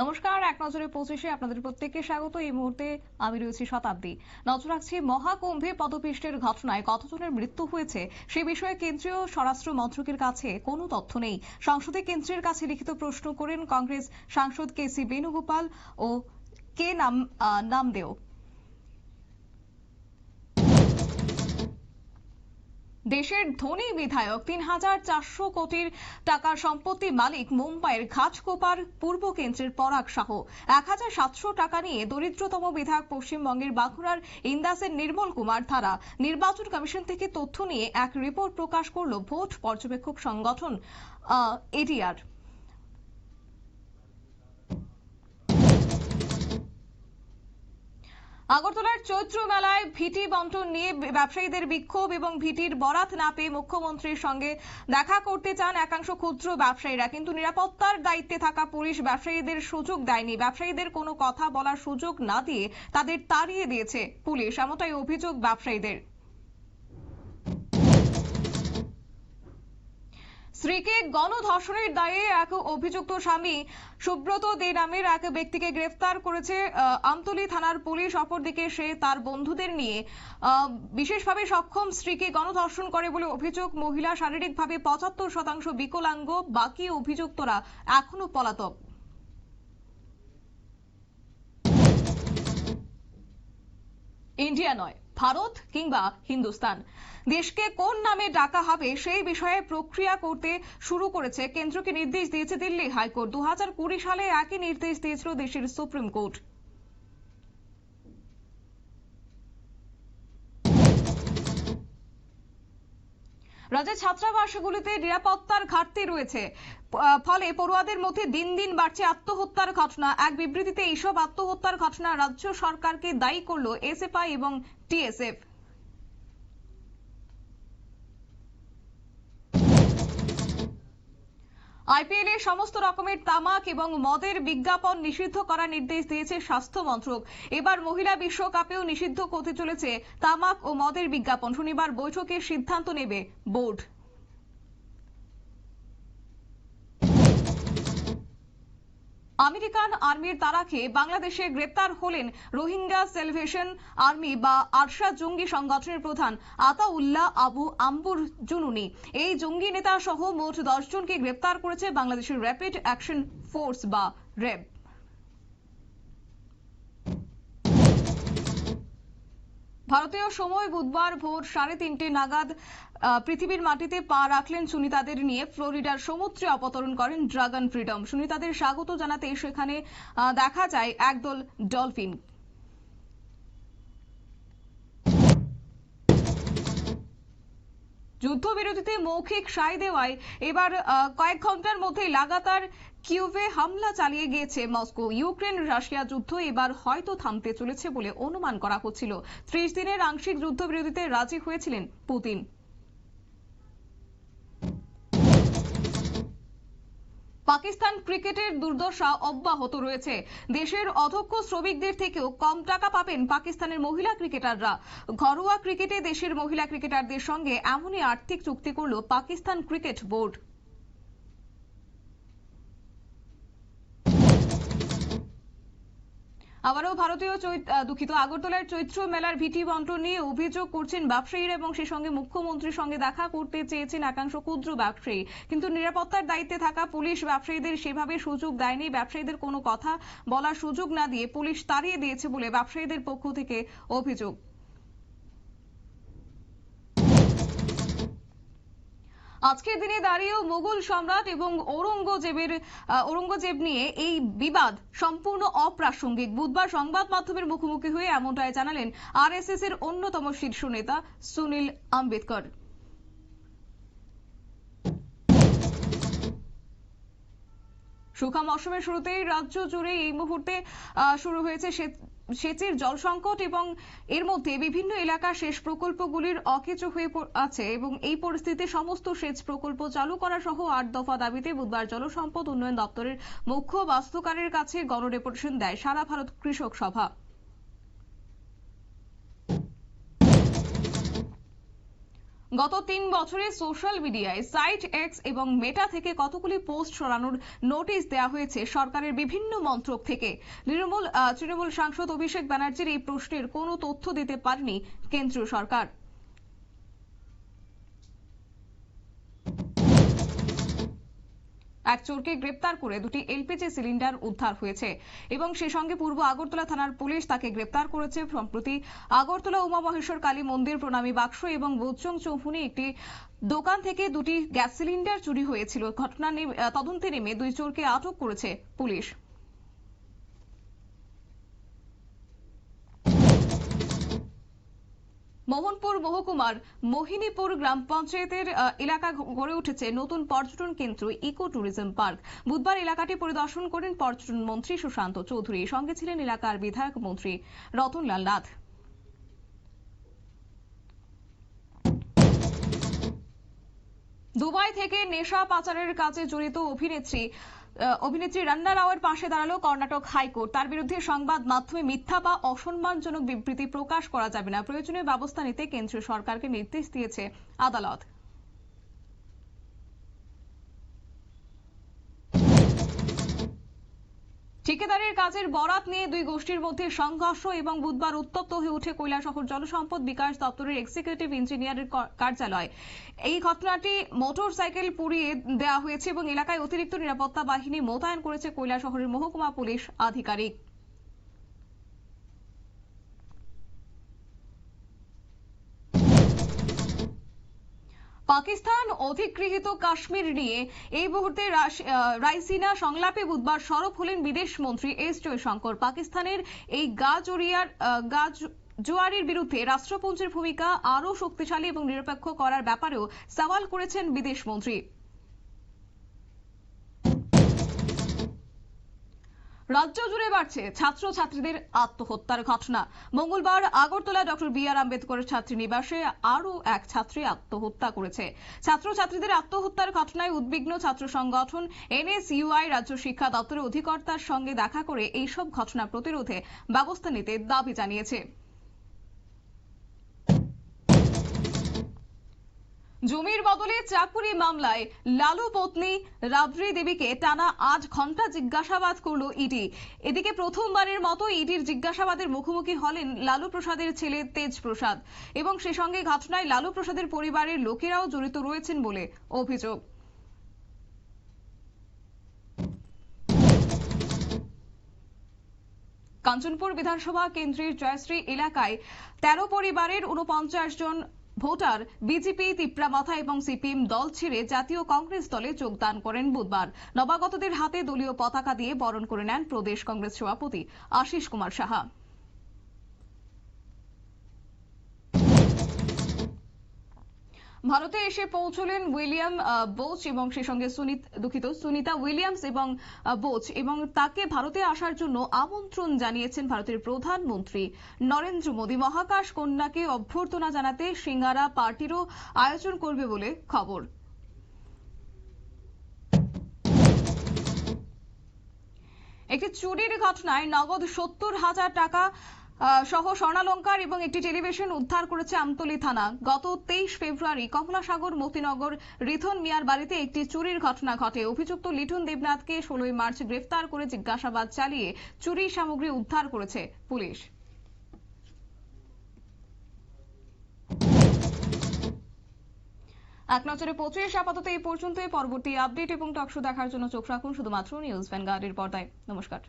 নমস্কার, এক নজরে পঁচিশে আপনাদের প্রত্যেককে স্বাগত। এই মুহূর্তে আমি রয়েছি শতাব্দী। নজর রাখছি মহাকুম্ভে পদপিষ্টের ঘটনায় কতজনের মৃত্যু হয়েছে সে বিষয়ে কেন্দ্রীয় স্বরাষ্ট্র মন্ত্রকের কাছে কোনো তথ্য নেই। সংসদে কেন্দ্রের কাছে লিখিত প্রশ্ন করেন কংগ্রেস সাংসদ কে সি বেণুগোপাল ও কে নাম নামদেও। দেশের ধনী বিধায়ক তিন হাজার চারশো কোটির টাকার সম্পত্তি মালিক মুম্বাইয়ের ঘাটকোপার পূর্ব কেন্দ্রের পরাগ সাহ। এক হাজার সাতশো টাকা নিয়ে দরিদ্রতম বিধায়ক পশ্চিমবঙ্গের বাঁকুড়ার ইন্দাসের নির্মল কুমার ধারা নির্বাচন কমিশন থেকে তথ্য নিয়ে এক রিপোর্ট প্রকাশ করল ভোট পর্যবেক্ষক সংগঠন এডিআর। আগরতলার চৈত্র মেলায় ভিটি বন্টন নিয়ে ব্যবসায়ীদের বিক্ষোভ এবং ভিটির বরাত না পেয়ে মুখ্যমন্ত্রীর সঙ্গে দেখা করতে চান একাংশ ক্ষুদ্র ব্যবসায়ীরা। কিন্তু নিরাপত্তার দায়িত্বে থাকা পুলিশ ব্যবসায়ীদের সুযোগ দেয়নি। ব্যবসায়ীদের কোনো কথা বলার সুযোগ না দিয়ে তাদের তাড়িয়ে দিয়েছে পুলিশ। এমনটাই অভিযোগ ব্যবসায়ীদের। স্ত্রীকে গণধর্ষণের দায়ে এক অভিযুক্ত স্বামী সুব্রত দে নামের এক ব্যক্তিকে গ্রেফতার করেছে আমতলী থানার পুলিশ। অপরদিকে সে তার বন্ধুদের নিয়ে বিশেষভাবে সক্ষম স্ত্রীকে গণধর্ষণ করে বলে অভিযোগ। মহিলা শারীরিকভাবে পঁচাত্তর শতাংশ বিকলাঙ্গ, বাকি অভিযুক্তরা এখনও পলাতক। ইন্ডিয়া নয়। ভারত কিংবা হিন্দুস্তান। দেশকে কোন নামে ডাকা হবে সেই বিষয়ে প্রক্রিয়া করতে শুরু করেছে কেন্দ্রকে নির্দেশ দিয়েছে দিল্লি হাইকোর্ট। দু হাজার কুড়ি সালে একই নির্দেশ দিয়েছিল দেশের সুপ্রিম কোর্ট। রাজ্যের ছাত্রাবাসগুলিতে নিরাপত্তার ঘাটতি রয়েছে। ফলে পড়ুয়াদের মধ্যে দিন দিন বাড়ছে আত্মহত্যার ঘটনা। এক বিবৃতিতে এইসব আত্মহত্যার ঘটনা রাজ্য সরকারকে দায়ী করল এসএফআই এবং টিএসএফ। আইপিএল সমস্ত রকমের তামাক এবং মদের বিজ্ঞাপন নিষিদ্ধ করার নির্দেশ দিয়েছে স্বাস্থ্য মন্ত্রক। এবার মহিলা বিশ্বকাপেও নিষিদ্ধ করতে চলেছে তামাক ও মদের বিজ্ঞাপন। শনিবার বৈঠকে সিদ্ধান্ত নেবে বোর্ড। আমেরিকান আর্মির তারা খেয়ে বাংলাদেশে গ্রেপ্তার হলেন রোহিঙ্গা সেলভেশন আর্মি বা আরশা জঙ্গি সংগঠনের প্রধান আতাউল্লাহ আবু আম্বুর জুনুনি। এই জঙ্গি নেতা সহ মোট দশজনকে গ্রেপ্তার করেছে বাংলাদেশের র্যাপিড অ্যাকশন ফোর্স বা র্যাব। ভারতীয় সময় বুধবার ভোর সাড়ে তিনটে নাগাদ পৃথিবীর মাটিতে পা রাখলেন সুনিতাদের নিয়ে ফ্লোরিডার সমুদ্রে অবতরণ করেন ড্রাগন ফ্রিডম। সুনিতাদের স্বাগত জানাতে সেখানে দেখা যায় একদল ডলফিন। যুদ্ধবিরতিতে মৌখিক সায় দেওয়ায় এবার কয়েক ঘণ্টার মধ্যে লাগাতার কিউবে হামলা চালিয়ে গিয়েছে মস্কো। ইউক্রেন রাশিয়া যুদ্ধ এবার হয়তো থামতে চলেছে বলে অনুমান করা হচ্ছিল। ত্রিশ দিনের আংশিক যুদ্ধবিরতিতে রাজি হয়েছিলেন পুতিন। পাকিস্তান ক্রিকেটের দুর্দশা অব্যাহত রয়েছে। দেশের অধ্যক্ষ শ্রমিকদের থেকেও কম টাকা পাবেন পাকিস্তানের মহিলা ক্রিকেটাররা। ঘরোয়া ক্রিকেটে দেশের মহিলা ক্রিকেটারদের সঙ্গে এমনই আর্থিক চুক্তি করল পাকিস্তান ক্রিকেট বোর্ড। আবারও ভারতীয় দুঃখিত, আগরতলার চৈত্র মেলার ভিটি বন্টন নিয়ে অভিযোগ করছেন ব্যবসায়ীরা এবং সে সঙ্গে মুখ্যমন্ত্রীর সঙ্গে দেখা করতে চেয়েছেন একাংশ ক্ষুদ্র ব্যবসায়ী কিন্তু নিরাপত্তার দায়িত্বে থাকা পুলিশ ব্যবসায়ীদের সেভাবে সুযোগ দেয়নি। ব্যবসায়ীদের কোনো কথা বলার সুযোগ না দিয়ে পুলিশ তাড়িয়ে দিয়েছে বলে ব্যবসায়ীদের পক্ষ থেকে অভিযোগ। আজকের দিনে দাঁড়িয়েও মোগল সম্রাট এবং ঔরঙ্গজেবের ঔরঙ্গজেব নিয়ে এই বিবাদ সম্পূর্ণ অপ্রাসঙ্গিক। বুধবার সংবাদ মাধ্যমের মুখোমুখি হয়ে এমনটাই জানালেন আরএসএস এর অন্যতম শীর্ষ নেতা সুনীল আম্বেদকর। শুকা মৌসুমের শুরুতেই রাজ্য জুড়ে এই মুহূর্তে শুরু হয়েছে সেচের জল সংকট এবং এর মধ্যে বিভিন্ন এলাকার সেচ প্রকল্পগুলির অকেচো হয়ে আছে এবং এই পরিস্থিতিতে সমস্ত সেচ প্রকল্প চালু করা সহ আট দফা দাবিতে বুধবার জলসম্পদ উন্নয়ন দপ্তরের মুখ্য বাস্তুকারের কাছে গণডেপুটেশন দেয় সারা ভারত কৃষক সভা। গত তিন বছরে সোশ্যাল মিডিয়ায় সাইট এক্স এবং মেটা থেকে কতগুলি পোস্ট সরানোর নোটিশ দেওয়া হয়েছে সরকারের বিভিন্ন মন্ত্রক থেকে? তৃণমূল তৃণমূল সাংসদ অভিষেক ব্যানার্জির এই প্রশ্নের কোনো তথ্য দিতে পারেনি কেন্দ্রীয় সরকার। এক চোরকে গ্রেপ্তার করে দুটি এলপিজি সিলিন্ডার উদ্ধার হয়েছে এবং সে সঙ্গে পূর্ব আগরতলা থানার পুলিশ তাকে গ্রেপ্তার করেছে। সম্প্রতি আগরতলা উমা মহেশ্বর কালী মন্দির প্রণামী বাক্স এবং বোচং চৌফুনি একটি দোকান থেকে দুটি গ্যাস সিলিন্ডার চুরি হয়েছিল। ঘটনা তদন্তে নেমে দুই চোরকে আটক করেছে পুলিশ। মোহনপুর মহকুমার মোহিনীপুর গ্রাম পঞ্চায়েতের এলাকা গড়ে উঠেছে নতুন পর্যটন কেন্দ্র ইকো ট্যুরিজম পার্ক। বুধবার এলাকাটি পরিদর্শন করেন পর্যটন মন্ত্রী সুশান্ত চৌধুরী। সঙ্গে ছিলেন এলাকার বিধায়ক মন্ত্রী রতনলাল নাথ। দুবাই থেকে নেশা পাচারের কাজে জড়িত অভিনেত্রী অভিনেত্রী রান্না রাওয়ের পাশে দাঁড়াল কর্ণাটক হাইকোর্ট। তার বিরুদ্ধে সংবাদ মাধ্যমে মিথ্যা বা অসম্মানজনক বিবৃতি প্রকাশ করা যাবে না। প্রয়োজনীয় ব্যবস্থা নিতে কেন্দ্রীয় সরকারকে নির্দেশ দিয়েছে আদালত। ঠিকাদারের কাজের বরাত নিয়ে দুই গোষ্ঠীর মধ্যে সংঘর্ষ এবং বুধবার উত্তপ্ত হয়ে ওঠে কৈলাসহর জনসম্পদ বিকাশ দপ্তরের এক্সিকিউটিভ ইঞ্জিনিয়ারের কার্যালয়। এই ঘটনাটি মোটর সাইকেল পুড়িয়ে দেওয়া হয়েছে এবং এলাকায় অতিরিক্ত নিরাপত্তা বাহিনী মোতায়েন করেছে কৈলাসহরের মহকুমা পুলিশ আধিকারিক। পাকিস্তান অধিগৃহীত কাশ্মীর নিয়ে এই মুহূর্তে রাইসিনা সংলাপে বুধবার সরব হলেন বিদেশমন্ত্রী এস জয়শঙ্কর। পাকিস্তানের এই গা জড়িয়ার আহ, গা জোয়ারের বিরুদ্ধে রাষ্ট্রপুঞ্জের ভূমিকা আরও শক্তিশালী এবং নিরপেক্ষ করার ব্যাপারেও সওয়াল করেছেন বিদেশ রাজ্য জুড়ে বাড়ছে ছাত্র ছাত্রীদের আত্মহত্যার ঘটনা। মঙ্গলবার আগরতলা ডক্টর বি আর আম্বেদকরের ছাত্রী নিবাসে আরও এক ছাত্রী আত্মহত্যা করেছে। ছাত্র ছাত্রীদের আত্মহত্যার ঘটনায় উদ্বিগ্ন ছাত্র সংগঠন এনএসইউআই রাজ্য শিক্ষা দপ্তরের অধিকর্তার সঙ্গে দেখা করে এইসব ঘটনা প্রতিরোধে ব্যবস্থা নিতে দাবি জানিয়েছে। জমির বদলে চাকুরি মামলায় লালু পত্নী রাবড়ি দেবীকে টানা আট ঘণ্টা জিজ্ঞাসাবাদ করল ইডি। এদিকে প্রথমবারের মতো ইডির জিজ্ঞাসাবাদের মুখোমুখি হলেন লালু প্রসাদের ছেলে তেজ প্রসাদ এবং সে সঙ্গে ঘটনায় লালু প্রসাদের পরিবারের লোকেরাও জড়িত রয়েছেন বলে অভিযোগ। কাঞ্চনপুর বিধানসভা কেন্দ্রের জয়শ্রী এলাকায় তেরো পরিবারের উনপঞ্চাশ জন ভোটার, বিজেপি তিপ্রা মাথা এবং সিপিএম দল ছেড়ে জাতীয় কংগ্রেস দলে যোগদান করেন বুধবার। নবাগতদের হাতে দলীয় পতাকা দিয়ে বরণ করে নেন প্রদেশ কংগ্রেস সভাপতি আশিস কুমার সাহা। ভারতে এসে পৌঁছলেন উইলিয়াম বোচ এবং সে সঙ্গে দুঃখিত, সুনিতা উইলিয়ামস এবং বোচ এবং তাকে ভারতে আসার জন্য আমন্ত্রণ জানিয়েছেন ভারতের প্রধানমন্ত্রী নরেন্দ্র মোদী। মহাকাশ কন্যাকে অভ্যর্থনা জানাতে সিঙ্গারা পার্টিরও আয়োজন করবে বলে খবর। একটি চুরির ঘটনায় নগদ সত্তর হাজার টাকা সহ স্বর্ণালঙ্কার এবং একটি টেলিভিশন উদ্ধার করেছে আমতলী থানা। গত তেইশ ফেব্রুয়ারি কমলাসাগর, মতিনগর, রিথন মিয়ার বাড়িতে একটি চুরির ঘটনা ঘটে। অভিযুক্ত লিটন দেবনাথকে ষোলোই মার্চ গ্রেফতার করে জিজ্ঞাসাবাদ চালিয়ে চুরি সামগ্রী উদ্ধার করেছে পুলিশ। এক নজরে পঁচিশ, আপাতত এই পর্যন্তই। পরবর্তী আপডেট এবং টকশো দেখার জন্য চোখ রাখুন শুধুমাত্র নিউজ ভ্যানগার্ডের পর্দায়। নমস্কার।